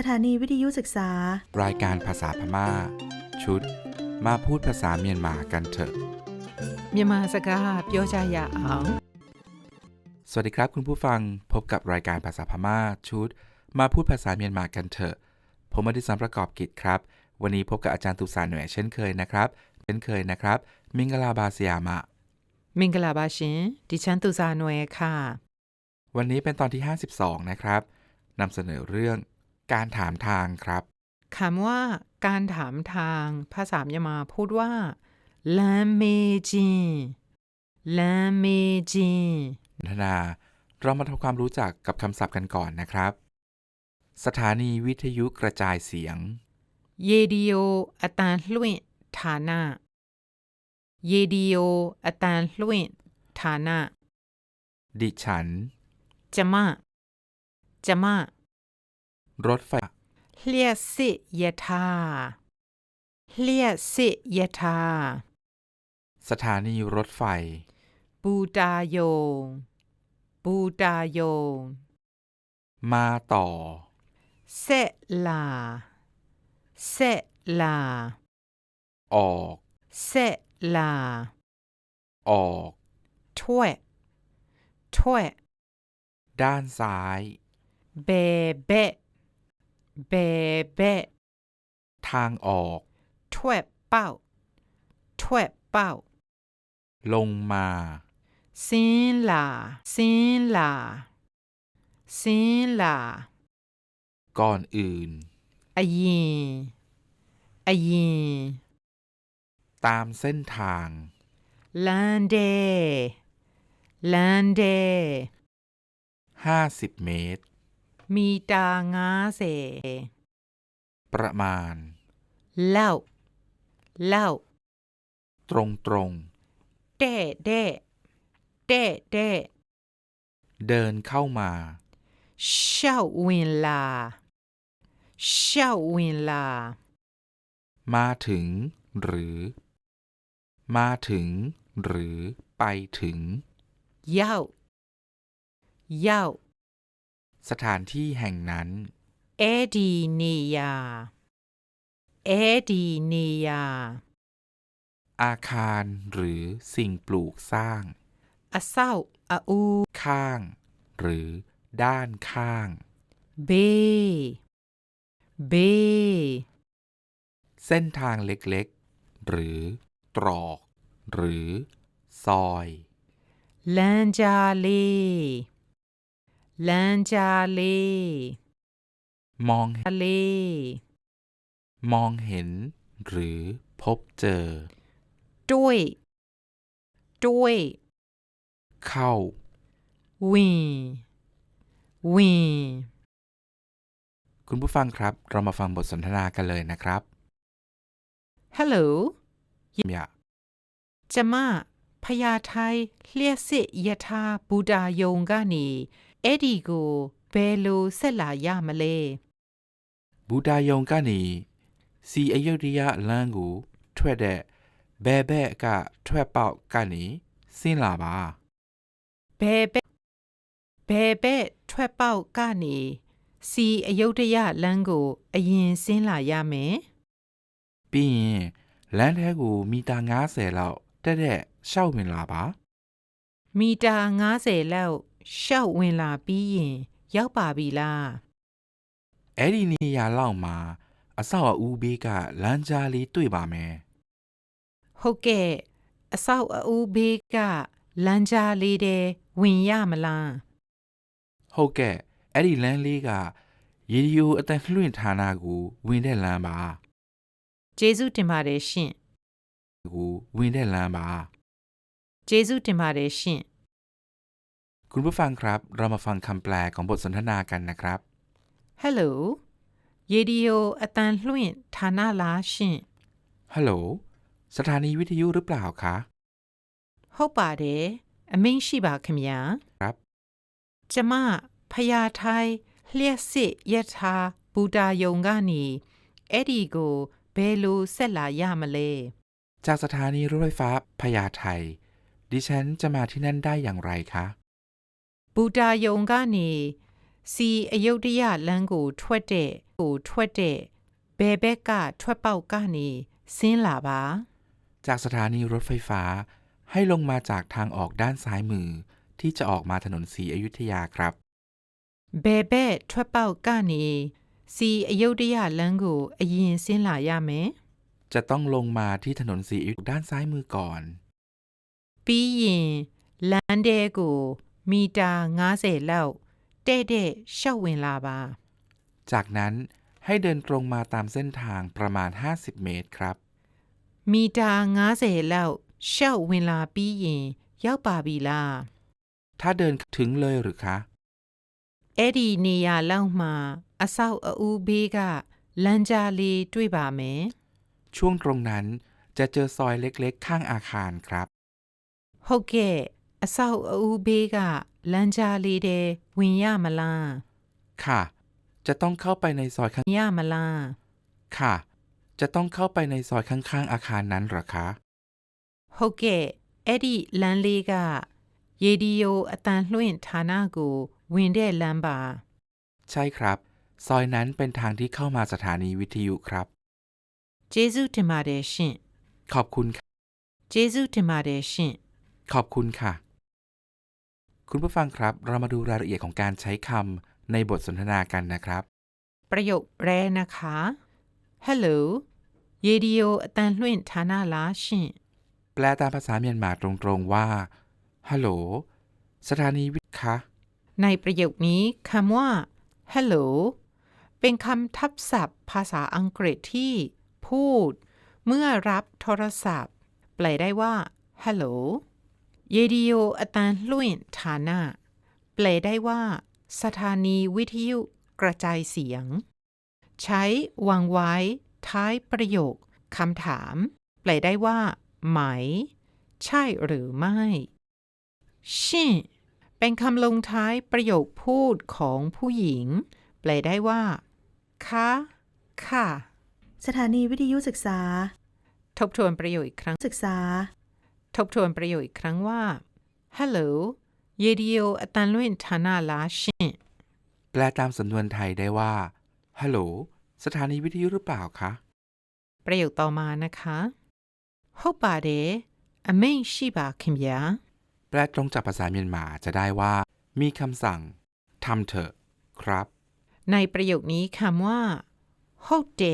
สถานีวิทยุศึกษา รายการภาษาพมา่า ชุด มาพูดภาษาเมียนมากันเถอะ เมียนมาสกาเปียชายาอ๋องสวัสดีครับคุณผู้ฟังพบกับรายการภาษาพมา่าชุด มาพูดภาษาเมียนมากันเถอะ ผมอดิสันประกอบกิจครับ วันนี้พบกับอาจารย์ตุสานหน่วยเช่นเคยนะครับ เช่นเคยนะครับ มิงกลาบาสยามะ มิงกลาบาชินดิฉันตุสานหน่วยค่ะ วันนี้เป็นตอนที่ 52 นะครับนำเสนอเรื่อง การถามทางครับคำว่าการถามทางภาษายมาพูดว่าลาเมจีลาเมจีนานา เรามาทำความรู้จักกับคำศัพท์กันก่อนนะครับ สถานีวิทยุกระจายเสียงเยดิโออตานลุยฐานะเยดิโออตานลุยฐานะดิฉันจะมาจะมา รถไฟเลียสิเยทาเลียสิเยทาสถานีรถไฟ ปูดาโยงปูดาโยงมาต่อ เซลา เซลา ออก เซลา ออกถ้วยถ้วยด้านซ้าย เบเบ เบเบทางออกถ้วยเป้าถ้วยเป้า ลงมาซินลาซินลาซินลาก่อนอื่นอายีอายีตามเส้นทางลันเดลันเดห้าสิบเมตร มีตางาเส ประมาณ เล่า เล่า ตรงตรงเด้เด้เด้เด้เดินเข้ามาเช้าวินลาเช้าวินลา มาถึง หรือ มาถึง หรือไปถึง เย้า เย้า สถานที่แห่งนั้น เอดีนียา เอดีนียา อาคารหรือสิ่งปลูกสร้างอาเศร้าอาอู ข้าง หรือด้านข้าง เบ เบ เส้นทางเล็กๆ หรือตรอก หรือ ซอยลนจาลี လမ်းကြားလေး มอง လေး มองเห็น หรือพบเจอ တွေ့တွေ့ เข้า ဝင်ဝင် คุณผู้ฟังครับ เรามาฟังบทสนทนากันเลยนะครับ ဟယ်လို อย่า ကျမ ဖယားထိုင်းလျှက်စစ်ယထာဘူတာယုံကနေအဲ့ဒီကိုဘယ်လိုဆက်လာရမလဲဘူတာယုံကနေစီအယုဒ္ဓိယလမ်းကို ထွက်တဲ့ဘယ်ဘက်ကထွက်ပေါက်ကနေဆင်းလာပါဘယ်ဘက်ဘယ်ဘက်ထွက်ပေါက်ကနေစီအယုဒ္ဓယလမ်းကို အရင်ဆင်းလာရမယ်ပြီးရင်လမ်းထဲကိုမီတာ90လောက်တက်တဲ့ ရှောက်ဝင်လာပါမီတာ90လောက်ရှောက်ဝင်လာပြီးရင် ရောက်ပါပြီလားအဲ့ဒီနေရာလောက်မှာ အဆောက်အဦဘေးကလမ်းကြားလေးတွေ့ပါမယ်ဟုတ်ကဲ့အဆောက်အဦဘေးကလမ်းကြားလေးတဲ့ဝင်ရမလားဟုတ်ကဲ့အဲ့ဒီလမ်းလေးကရေဒီယိုအတန်လွှင့်ဌာနကိုဝင်တဲ့လမ်းပါကျေးဇူးတင်ပါတယ်ရှင်ကိုဝင်တဲ့လမ်းပါ ကျေးဇူးတင်ပါတယ်ရှင် คุณผู้ฟังครับ เรามาฟังคำแปลของบทสนทนากันนะครับ ဟယ်လိုရေဒီယိုအတန်လွှင့်ဌာနလားရှင် ฮัลโหล สถานีวิทยุหรือเปล่าคะ ဟုတ်ပါတယ်အမိန့်ရှိပါခင်ဗျာ ครับ ကျမဖယားထိုင်လျှက်စစ်ယထာဘူတာယုံကနေအဲ့ဒီကိုဘယ်လိုဆက်လာရမလဲ จากสถานีรถไฟฟ้าพญาไท ดิฉันจะมาที่นั่นได้อย่างไรคะ ဘူတာယုံကနေ စီအယုတ်တရလမ်းကိုထွက်တဲ့ကိုထွက်တဲ့ဘယ်ဘက်ကထွက်ပေါက်ကနေဆင်းလာပါ จากสถานีรถไฟฟ้า ให้ลงมาจากทางออกด้านซ้ายมือ ที่จะออกมาถนนศรีอยุธยาครับ ဘယ်ဘက်ထွက်ပေါက်ကနေစီအယုတ်တရလမ်းကိုအရင်ဆင်းလာရမယ် จะต้องลงมาที่ถนนศรีอยุธยาด้านซ้ายมือก่อน ပြီးရင်လမ်းတဲကိုမီတာ90လောက်တဲ့တဲ့ရှောက်ဝင်လာပါ จากนั้นให้เดินตรงมาตามเส้นทางประมาณ 50 เมตรครับ မီတာ90လောက်ရှောက်ဝင်လာပြီးရင်ရောက်ပါပြီလား ถ้าเดินถึงเลยหรือคะ အဲ့ဒီနေရာလောက်မှာအဆောက်အဦးဘေးကလမ်းကြားလေးတွေ့ပါမယ် ช่วงตรงนั้นจะเจอซอยเล็กๆ ข้างอาคารครับ ဟုတ်ကဲ့အဆောက်အဦးဘေးကလမ်းကြားလေးတဲ့ဝင်ရမလား ค่ะ จะต้องเข้าไปในซอยข้าง ရမလား ค่ะ จะต้องเข้าไปในซอยข้างๆ อาคารนั้นเหรอคะ ဟုတ်ကဲ့အဲ့ဒီလမ်းလေးကရေဒီယိုအတန်လွှင့်ဌာနကိုဝင်တဲ့လမ်းပါ ใช่ครับ ซอยนั้นเป็นทางที่เข้ามาสถานีวิทยุครับ ကျေးဇူးတင်ပါတယ်ရှင် ขอบคุณค่ะ ကျေးဇူးတင်ပါတယ်ရှင် ขอบคุณค่ะ คุณผู้ฟังครับ เรามาดูรายละเอียดของการใช้คำในบทสนทนากันนะครับ ประโยคแรกนะคะ Hello เยดิโอตันลุ่นทานาลาชิแปลตามภาษาเมียนมาตรงๆว่า ฮัลโหล สถานีวิทย์คะ ในประโยคนี้คำว่า hello เป็นคำทับศัพท์ ภาษาอังกฤษที่ พูด เมื่อรับโทรศัพท์ แปลได้ว่า hello เยดิโออตันลุ่นฐานะแปลได้ว่า สถานีวิทยุกระจายเสียง ใช้วางไว้ ท้ายประโยคคำถาม แปลได้ว่า ไหม ใช่หรือไม่ชินเป็นคำลงท้ายประโยคพูดของผู้หญิง แปลได้ว่า คะค่ะ สถานีวิทยุศึกษา ทบทวนประโยคอีกครั้งศึกษา ทบทวนประโยคอีกครั้งว่า Hello เยดีโออตันลุนทานาลาชิแปลตามสำนวนไทยได้ว่า Hello สถานีวิทยุหรือเปล่าคะ ประโยคต่อมานะคะฮอบบาเดอเมงชิบาคิมยาแปลตรงจากภาษาเมียนมาจะได้ว่า มีคำสั่งทำเถอะ ครับ ในประโยคนี้คำว่าฮอบเด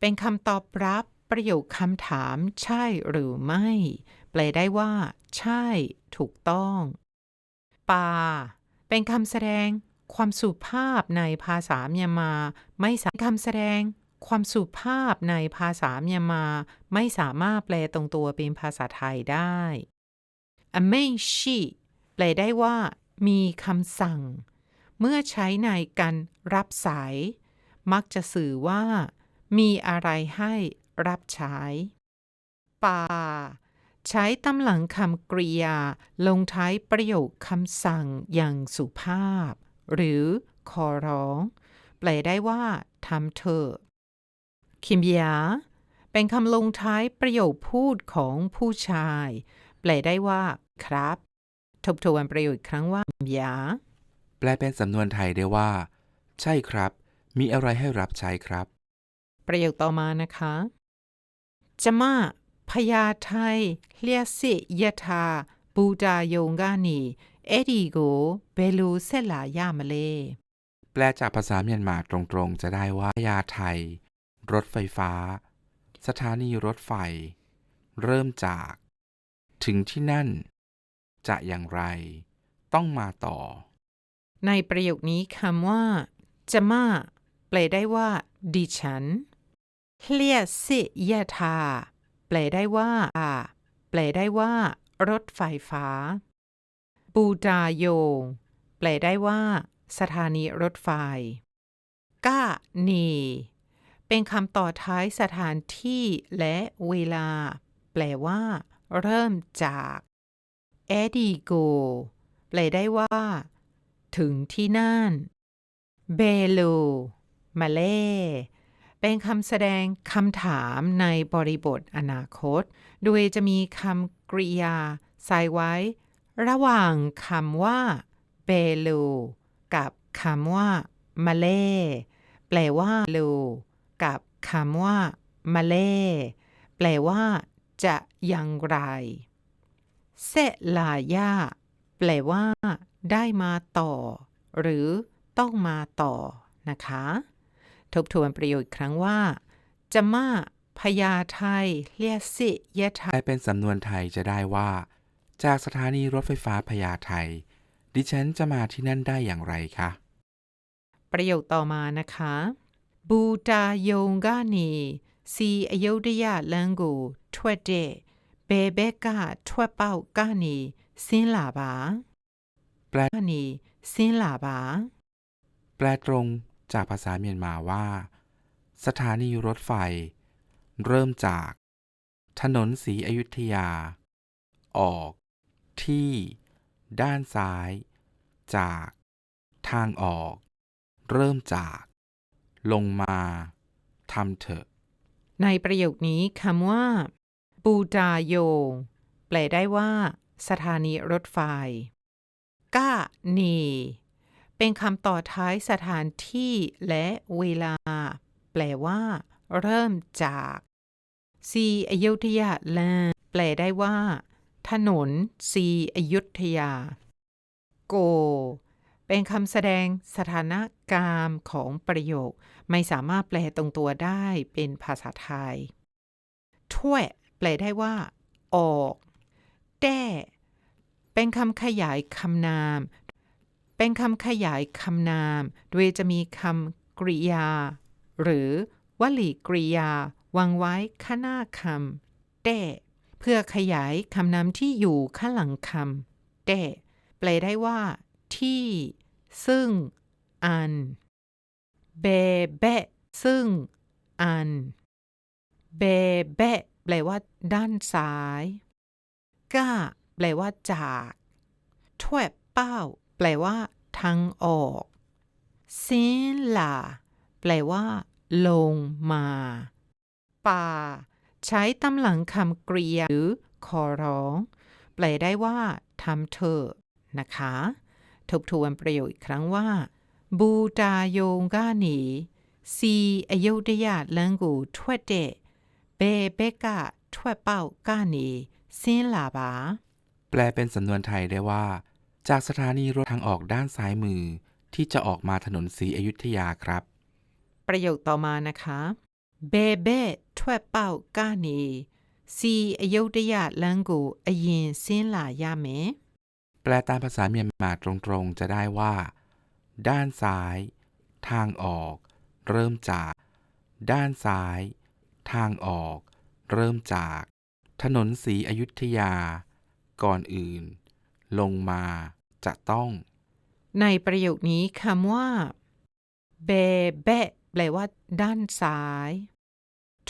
เป็นคำตอบรับประโยคคำถามใช่หรือไม่ แปลได้ว่า ใช่ ถูกต้องปาเป็นคำแสดง ความสุภาพในภาษาเมียนมา ไม่สามคำแสดง ความสุภาพในภาษาเมียนมา ไม่สามารถแปลตรงตัวเป็นภาษาไทยได้ อเมชิแปลได้ว่า มีคำสั่ง เมื่อใช้ในการรับสาย มักจะสื่อว่า มีอะไรให้รับใช้ ป่า ใช้ตำหลังคำกริยา ลงท้ายประโยคคำสั่งอย่างสุภาพ หรือขอร้อง แปลได้ว่าทำเถอะคิมยาเป็นคำลงท้ายประโยคพูดของผู้ชาย แปลได้ว่า ครับ ทบทวนประโยคอีกครั้งว่าคิมยาแปลเป็นสำนวนไทยได้ว่า ใช่ครับ มีอะไรให้รับใช้ครับ ประโยคต่อมานะคะ ကျမဖယားထိုင်လျှက်စစ်ယထာဘူတာယုံကနေအဲ့ဒီကိုဘယ်လိုဆက်လာရမလဲ แปลจากภาษาเมียนมาตรงๆ จะได้ว่ายาไทย รถไฟฟ้า สถานีรถไฟ เริ่มจาก ถึงที่นั่น จะอย่างไร ต้องมาต่อ ในประโยคนี้คำว่าจะมาแปลได้ว่า ดิฉันเลียสิยะทา แปลได้ว่าอ่าแปลได้ว่า รถไฟฟ้าบูดาโย แปลได้ว่า สถานีรถไฟ ก้านี เป็นคำต่อท้ายสถานที่และเวลา แปลว่า เริ่มจากเอดีโก แปลได้ว่า ถึงที่นั่น เบโล มาเล่ เป็นคำแสดงคำถามในบริบทอนาคต โดยจะมีคำกริยาใส่ไว้ ระหว่างคำว่าเบโลกับคำว่ามาเล่แปลว่าเร็วกับคำว่ามาเล่แปลว่า จะอย่างไรเซลายาแปลว่า ได้มาต่อ หรือต้องมาต่อนะคะ ทบทวนประโยชน์ครั้งว่าจะมาพญาไทยเลียสิเยไทยเป็นสำนวนไทยจะได้ว่า จากสถานีรถไฟฟ้าพญาไทย ดิฉันจะมาที่นั่นได้อย่างไรคะ ประโยคต่อมานะคะ บูตาโยงกานีซีอยุธยาลังกูทวดเดเบเบกาทวเป้ากานีซินลาบาแปลนีซินลาบาแปลตรง จากภาษาเมียนมาว่า สถานีรถไฟ เริ่มจาก ถนนสีอยุธยา ออก ที่ ด้านซ้าย จาก ทางออก เริ่มจาก ลงมาทำเถอะ ในประโยคนี้คำว่าบูตาโย แปลได้ว่า สถานีรถไฟ ก้านี เป็นคำต่อท้ายสถานที่และเวลา แปลว่า เริ่มจากซีอยุธยาแลนแปลได้ว่า ถนนซีอยุธยาโกเป็นคำแสดงสถานการณ์ของประโยค ไม่สามารถแปลตรงตัวได้เป็นภาษาไทยถ้วยแปลได้ว่า ออกแต้เป็นคำขยายคำนาม เป็นคำขยายคำนาม โดยจะมีคำกริยา หรือวลีกริยาวางไว้ข้างหน้าคำแต้เพื่อขยายคำนามที่อยู่ข้างหลังคำแต้แปลได้ว่า ที่ ซึ่ง อัน เบเบะซึ่ง อัน เบเบะแปลว่า ด้านซ้าย ก้า แปลว่าจากถ้วยเป้า แปลว่า ทางออกเซนลาแปลว่า ลงมา ป่า ใช้ตำหลังคำกริยาหรือขอร้อง แปลได้ว่าทำเธอนะคะ ทบทวนประโยคครั้งว่าบูตาโยงกานีซีอโยดยาดลังกูทวดเดเบเบกะทวดเป้ากานีเซนลาบา แปลเป็นสำนวนไทยได้ว่า จากสถานีรถทางออกด้านซ้ายมือ ที่จะออกมาถนนสีอยุธยาครับ ประโยคต่อมานะคะเบเบ้ถ้วเป้าก้านีสีอยุธยาลังกูอยินส้นหลายาเมแปลตามภาษาเมียนมาตรงๆจะได้ว่า ด้านซ้าย ทางออก เริ่มจาก ด้านซ้าย ทางออก เริ่มจาก ถนนสีอยุธยา ก่อนอื่น ลงมา จะต้อง ในประโยคนี้คำว่าเบเบแปลว่า ด้านซ้าย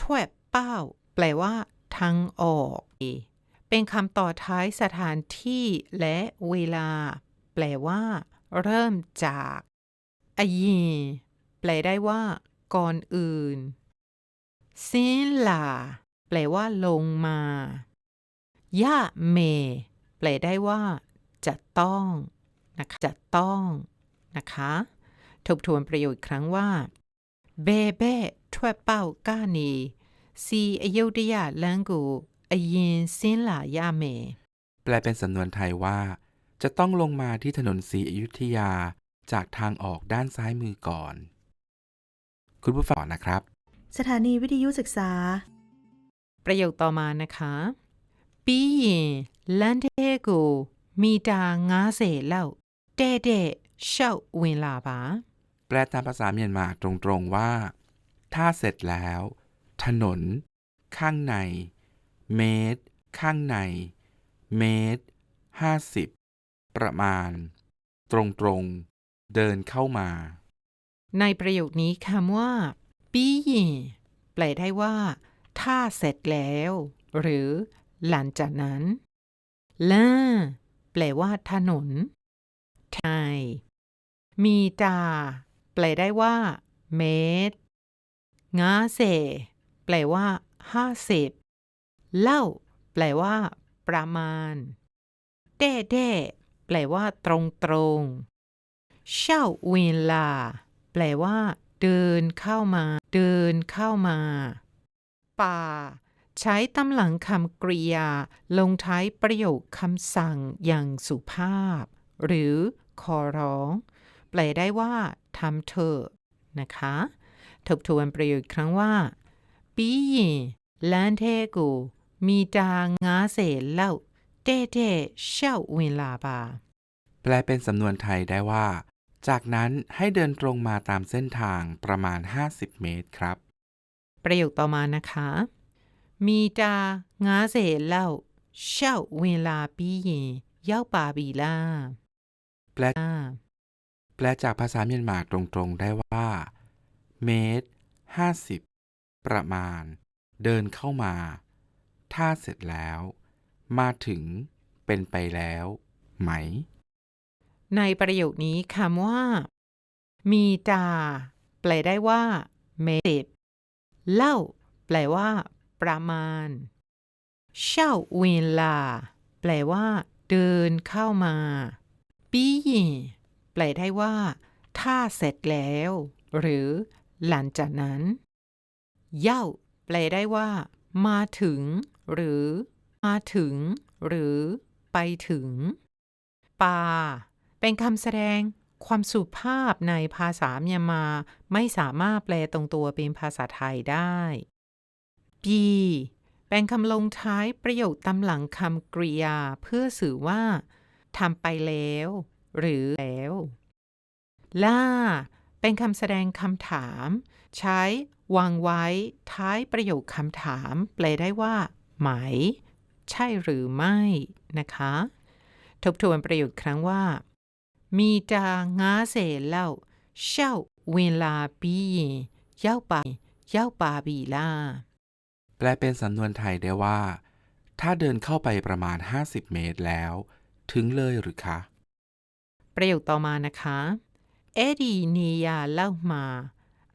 ถ้วยเป้า แปลว่า ทางออก เป็นคำต่อท้ายสถานที่และเวลา แปลว่า เริ่มจากอายีแปลได้ว่า ก่อนอื่นซินลาแปลว่า ลงมายะเม แปลได้ว่า จะต้องนะคะจะต้องนะคะทบทวนประโยชน์ครั้งว่าเบเบ้ช่วยเป้าก้านีซีอายุธยาลังกูอยินสินหลายาเม แปลเป็นสำนวนไทยว่า จะต้องลงมาที่ถนนสีอยุธยาจากทางออกด้านซ้ายมือก่อน คุณผู้ฟังนะครับ สถานีวิทยุศึกษา ประโยคต่อมานะคะปีลันเทกู မီတာ90လောက်တဲ့တဲ့ရှောက်ဝင်လာပါ แปลตามภาษาเมียนมาตรงๆว่า ถ้าเสร็จแล้ว ถนน ข้างใน เมตร ข้างใน เมตรห้าสิบประมาณ ตรงๆ เดินเข้ามา ในประโยคนี้คำว่าပြီးရင်แปลได้ว่า ถ้าเสร็จแล้ว หรือ หลังจากนั้นลน แปลว่า ถนน ไทย มีตาแปลได้ว่า เมตรงาเสแปลว่าห้าสิบเล่า แปลว่า ประมาณแด้แด้แปลว่า ตรงตรงเช่าเวลา แปลว่า เดินเข้ามา เดินเข้ามา ป่า ใช้ตำหลังคำกริยา ลงท้ายประโยคคำสั่งอย่างสุภาพ หรือขอร้อง แปลได้ว่าทำเถอะนะคะ ทบทวนประโยคครั้งว่าปีล้านเทกูมีจางงาเสเล่าเต้เต้เช่าเวลาบา แปลเป็นสำนวนไทยได้ว่า จากนั้นให้เดินตรงมาตามเส้นทางประมาณ 50 เมตรครับ ประโยคต่อมานะคะ မီတာ90လောက်ရှောက်ဝင်လာပြီးရင်ရောက်ပါပြီလား แปล อ่า แปลจากภาษาเมียนมาตรงๆได้ว่า เมตร 50 ประมาณ เดินเข้ามา ถ้าเสร็จแล้ว มาถึงเป็นไปแล้ว ไหม ในประโยคนี้คำว่า มีตา แปลได้ว่าเมสิบเล่า แปลว่า ประมาณเช่าเวลา แปลว่า เดินเข้ามาปียินแปลได้ว่า ถ้าเสร็จแล้ว หรือ หลังจากนั้น เย่าแปลได้ว่า มาถึง หรือ มาถึง หรือ ไปถึงปาเป็นคำแสดงความสุภาพในภาษาเมียนมา ไม่สามารถแปลตรงตัวเป็นภาษาไทยได้ ปีเป็นคำลงท้ายประโยคตำหลังคำกริยา เพื่อสื่อว่าทำไปแล้ว หรือแล้ว ล่า เป็นคำแสดงคำถาม ใช้วางไว้ท้ายประโยคคำถาม แปลได้ว่า ไหม ใช่หรือไม่นะคะ ทบทวนประโยคครั้งว่า มีจางาเสเล่าเช่าเวลาปียินเย้าปาเย้าปาบีล่า แปลเป็นสำนวนไทยได้ว่า ถ้าเดินเข้าไปประมาณ 50 เมตรแล้ว ถึงเลยหรือคะ ประโยคต่อมานะคะเอดีนียาเล่ามา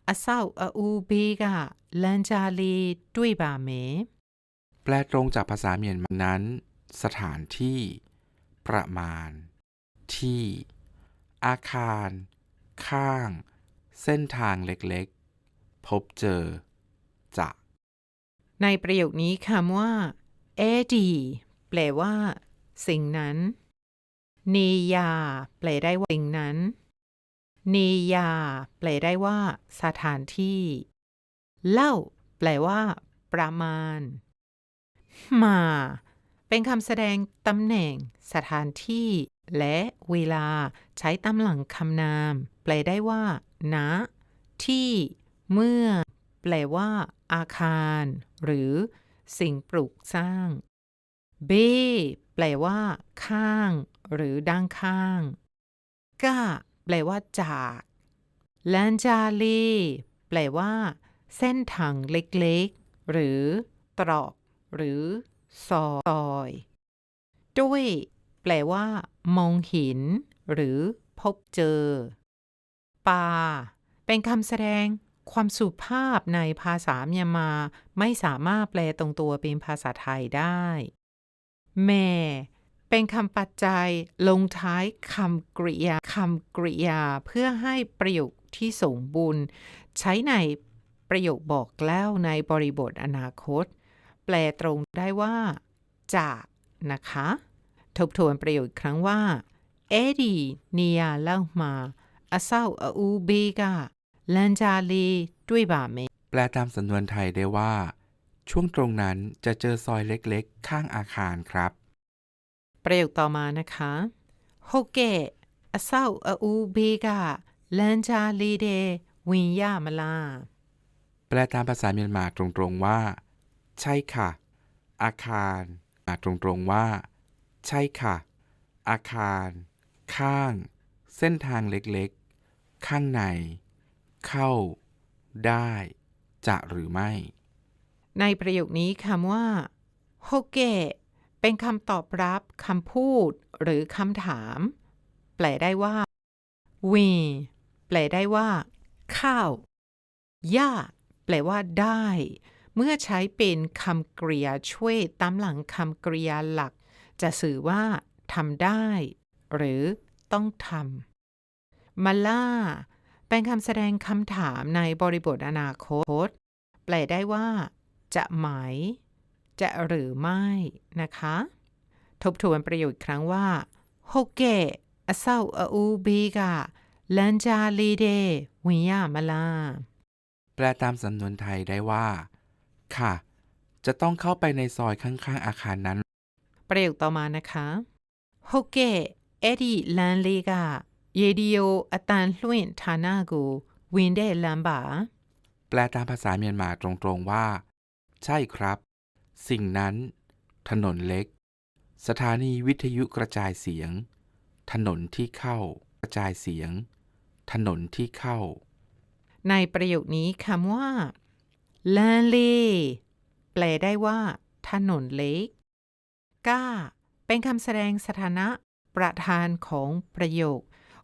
อาเศร้าอูเบกะลันจาลีด้วยบาเม แปลตรงจากภาษาเมียนมานั้น สถานที่ ประมาณ ที่ อาคาร ข้าง เส้นทางเล็กๆ พบเจอ จะ ในประโยคนี้คำว่าเอดีแปลว่า สิ่งนั้นเนียา แปลได้ว่าสิ่งนั้นเนียา แปลได้ว่า สถานที่ เล่า แปลว่า ประมาณ มา เป็นคำแสดงตำแหน่ง สถานที่ และเวลาใช้ตำหลังคำนาม แปลได้ว่าณที่ เมื่อ แปลว่า อาคาร หรือ สิ่งปลูกสร้าง เบ แปลว่า ข้าง หรือด้านข้างก้าแปลว่า จากแลนจาลีแปลว่า เส้นทางเล็กๆ หรือ ตรอก หรือ ซอยด้วยแปลว่า มองเห็น หรือ พบเจอ ปา เป็นคำแสดง ความสุภาพในภาษาเมียนมาไม่สามารถแปลตรงตัวเป็นภาษาไทยได้ แม่ เป็นคำปัจจัยลงท้ายคำกริยาคำกริยา เพื่อให้ประโยคที่สมบูรณ์ ใช้ในประโยคบอกเล่าในบริบทอนาคต แปลตรงได้ว่าจากนะคะ ทบทวนประโยคครั้งว่าเอดีเนียเล่ามาอาเศร้าอูเบกา แลนจาลีด้วยบาเมแปลตามสำนวนไทยได้ว่า ช่วงตรงนั้นจะเจอซอยเล็กๆ ข้างอาคารครับ ประโยคต่อมานะคะโฮเกะอาเศร้าอูเบกาแลนจาลีเดวินยามลาแปลตามภาษาเมียนมาตรงๆว่า ใช่ค่ะ อาคารมาตรงๆว่า ใช่ค่ะ อาคาร ข้าง เส้นทางเล็กๆ ข้างใน เข้าได้ จะหรือไม่ ในประโยคนี้คำว่าโฮเกะเป็นคำตอบรับคำพูด หรือคำถาม แปลได้ว่าวินแปลได้ว่า ข้าวย่าแปลว่าได้ เมื่อใช้เป็นคำกริยาช่วยตามหลังคำกริยาหลัก จะสื่อว่าทำได้ หรือต้องทำมาล่า เป็นคำแสดงคำถามในบริบทอนาคต แปลได้ว่า จะไหม จะหรือไม่นะคะ ทบทวนประโยคอีกครั้งว่าโฮเกะอเศร้าออูบีกะลันจาลีเดวิญญามาลา แปลตามสำนวนไทยได้ว่า ค่ะ จะต้องเข้าไปในซอยข้างๆ อาคารนั้น ประโยคต่อมานะคะโฮเกะเอดีลานลีกะ เยดิโออตันลุนฐานากูวินเดลันบาแปลตามภาษาเมียนมาตรงๆว่า ใช่ครับ สิ่งนั้น ถนนเล็ก สถานีวิทยุกระจายเสียง ถนนที่เข้า กระจายเสียง ถนนที่เข้า ในประโยคนี้คำว่าลานลีแปลได้ว่า ถนนเล็ก ก้า เป็นคำแสดงสถานะ ประธานของประโยค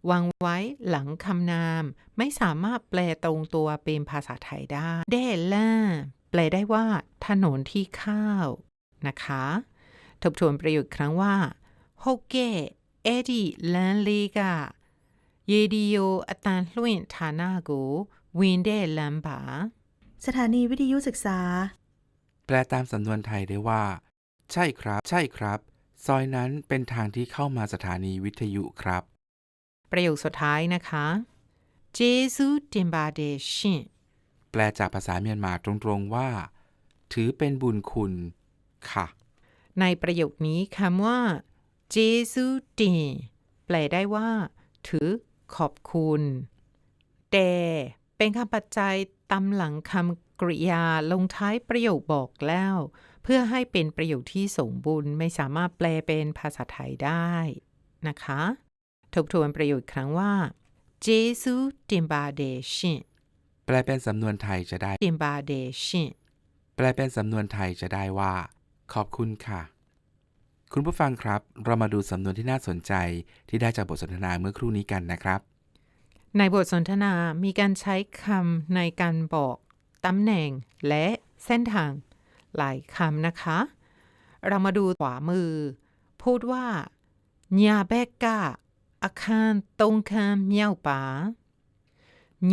วางไว้หลังคำนาม ไม่สามารถแปลตรงตัวเป็นภาษาไทยได้เดล่าแปลได้ว่า ถนนที่เข้านะคะ ทบทวนประโยคครั้งว่าโฮเกะเอดีลานลีกาเยดิโออตันลุนฐานากูวินเดลัมบาสถานีวิทยุศึกษา แปลตามสำนวนไทยได้ว่า ใช่ครับ ใช่ครับ ซอยนั้นเป็นทางที่เข้ามาสถานีวิทยุครับ ประโยคสุดท้ายนะคะเจซูติมบาเดชินแปลจากภาษาเมียนมาตรงๆว่า ถือเป็นบุญคุณค่ะ ในประโยคนี้คำว่าเจซูตินแปลได้ว่า ถือขอบคุณแต่เป็นคำปัจจัยตำหลังคำกริยาลงท้ายประโยคบอกแล้ว เพื่อให้เป็นประโยคที่สมบูรณ์ไม่สามารถแปลเป็นภาษาไทยได้นะคะ ทบทวนประโยคอีกครั้งว่าเจซูติมบาเดชินแปลเป็นสำนวนไทยจะได้ติมบาเดชินแปลเป็นสำนวนไทยจะได้ว่า ขอบคุณค่ะ คุณผู้ฟังครับ เรามาดูสำนวนที่น่าสนใจที่ได้จากบทสนทนาเมื่อครู่นี้กันนะครับ ในบทสนทนามีการใช้คำในการบอกตำแหน่งและเส้นทาง หลายคำนะคะ เรามาดูขวามือ พูดว่าญาเบกกา อาคารตรงข้ามเมียวป่า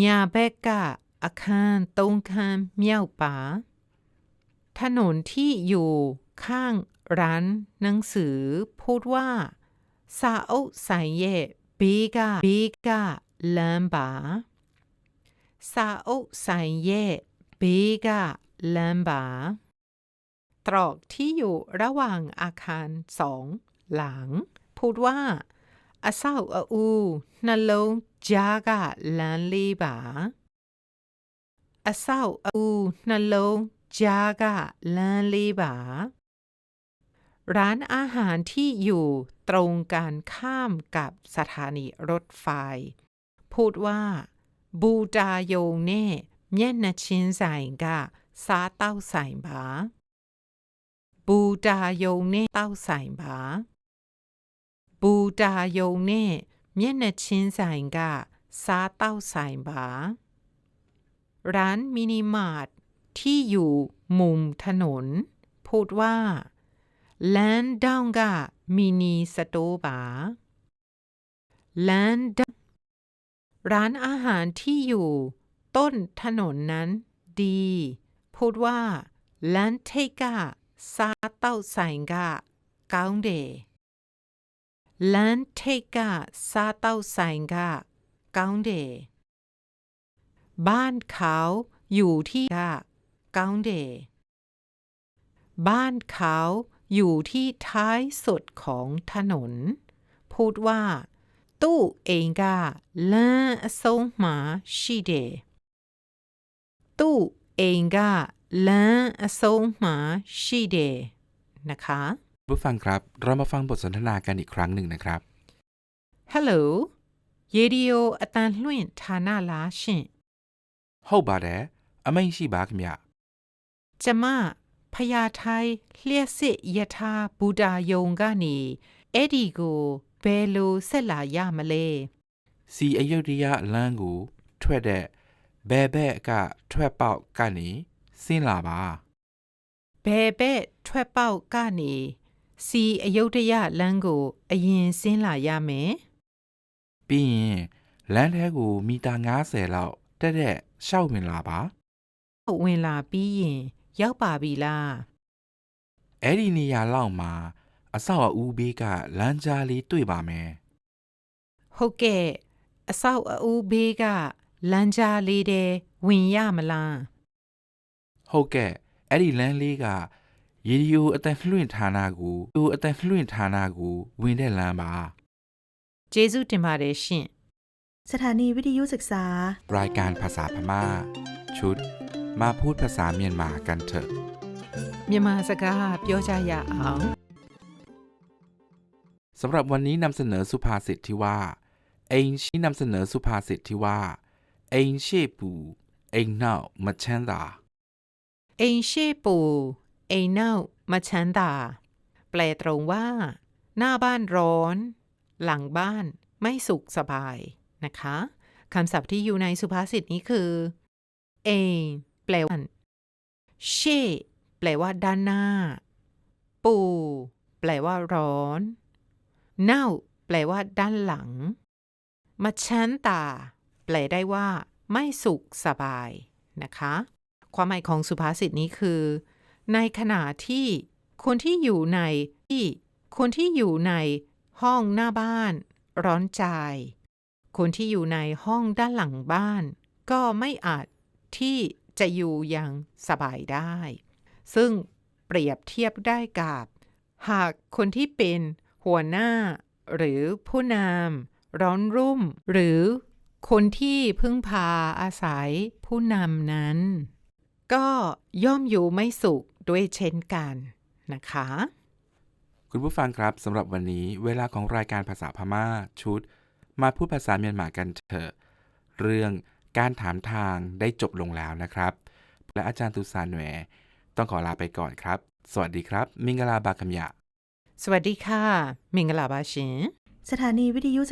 ญาเบกกาอาคารตรงข้ามเมียวป่าถนนที่อยู่ข้างร้านหนังสือพูดว่าซาโอไซเยบีกาบีกาลัมบาซาโอไซเยบีกาลัมบาตรอกที่อยู่ระหว่างอาคารสองหลัง พูดว่า อาเศร้าอาอูนลงจากาลันลีบาอาเศร้าอาอูนลงจากาลันลีบาร้านอาหารที่อยู่ตรงกันข้ามกับสถานีรถไฟ พูดว่า บูดาโยงเน่เมียนนชินใส่กะซาเต้าใส่บาบูดาโยงเน่เต้าใส่บา บูดาโยงเน่เมียนชินใส่กะซาเต้าใส่บาร้านมินิมาร์ทที่อยู่มุมถนน พูดว่าแลนดาวกะมินิสโตบาแลนดร้านอาหารที่อยู่ ต้นถนนนั้น ดี พูดว่าแลนเทกะซาเต้าใส่กะก้าวเด แลนเทกะซาเต้าใส่กะก้าวเดบ้านเขาอยู่ที่กะก้าวเดบ้านเขาอยู่ที่ท้ายสุดของถนน พูดว่า ตู้เองกะลานอสงหมาชีเด ตู้เองกะลานอสงหมาชีเด นะคะ ผู้ฟังครับ เรามาฟังบทสนทนากันอีกครั้งหนึ่งนะครับ Hello เยดิโอအတန်လွှင့်ဌာနလားရှင် ဟုတ်ပါတယ်အမိန့်ရှိပါခင်ဗျ ကျမဖယားထိုင်းလျှက်စစ်ယထာဘူတာယုံကနေအဲ့ဒီကိုဘယ်လိုဆက်လာရမလဲ စီအယုဒ္ဓယလမ်းကို ထွက်တဲ့ဘယ်ဘက်ကထွက်ပေါက်ကနေဆင်းလာပါ ဘယ်ဘက်ထွက်ပေါက်ကနေ စီအယုဒ္ဓယလမ်းကို အရင်ဆင်းလာရမယ်ပြီးရင်လမ်းထဲကိုမီတာ90လောက်တက်တဲ့ရှောက်ဝင်လာပါဝင်လာပြီးရင်ရောက်ပါပြီလားအဲ့ဒီနေရာလောက်မှာ အဆောက်အဦဘေးကလမ်းကြားလေးတွေ့ပါမယ်ဟုတ်ကဲ့အဆောက်အဦးဘေးကလမ်းကြားလေးတဲ့ဝင်ရမလားဟုတ်ကဲ့အဲ့ဒီလမ်းလေးက ရေဒီယိုအတန်လွှင့်ဌာနကိုရေဒီယိုအတန်လွှင့်ဌာနကိုဝင်တဲ့လမ်းပါ ကျေးဇူးတင်ပါတယ်ရှင် สถานีวิทยุศึกษา รายการภาษาพม่า ชุด มาพูดภาษาเมียนมากันเถอะ မြန်မာစကားပြောကြရအောင် สำหรับวันนี้นำเสนอสุภาษิตที่ว่า เองชี้นำเสนอสุภาษิตที่ว่า เองเช่ปูเองเน่ามาแชนดา အိ เอเนามาชันตาแปลตรงว่า หน้าบ้านร้อน หลังบ้านไม่สุขสบายนะคะคำศัพท์ที่อยู่ในสุภาษิตนี้คือเอแปลว่าเชแปลว่าด้านหน้า ปูแปลว่าร้อน เน่า แปลว่าด้านหลังมาชันตา แปลได้ว่า ไม่สุขสบายนะคะ ความหมายของสุภาษิตนี้คือ ในขณะที่คนที่อยู่ในที่คนที่อยู่ในห้องหน้าบ้าน ร้อนใจ คนที่อยู่ในห้องด้านหลังบ้าน ก็ไม่อาจที่จะอยู่อย่างสบายได้ ซึ่งเปรียบเทียบได้กับ หากคนที่เป็นหัวหน้า หรือผู้นำร้อนรุ่ม หรือคนที่พึ่งพาอาศัยผู้นำนั้น ก็ย่อมอยู่ไม่สุข ด้วยเช่นกันนะคะ คุณผู้ฟังครับสำหรับวันนี้เวลาของรายการภาษาพม่าชุด มาพูดภาษาเมียนมากันเถอะ เรื่องการถามทางได้จบลงแล้วนะครับ และอาจารย์ตุสานแหวต้องขอลาไปก่อนครับ สวัสดีครับ มิงกลาบาคัมยะ สวัสดีค่ะ มิงกลาบาชินสถานีวิทยุศึก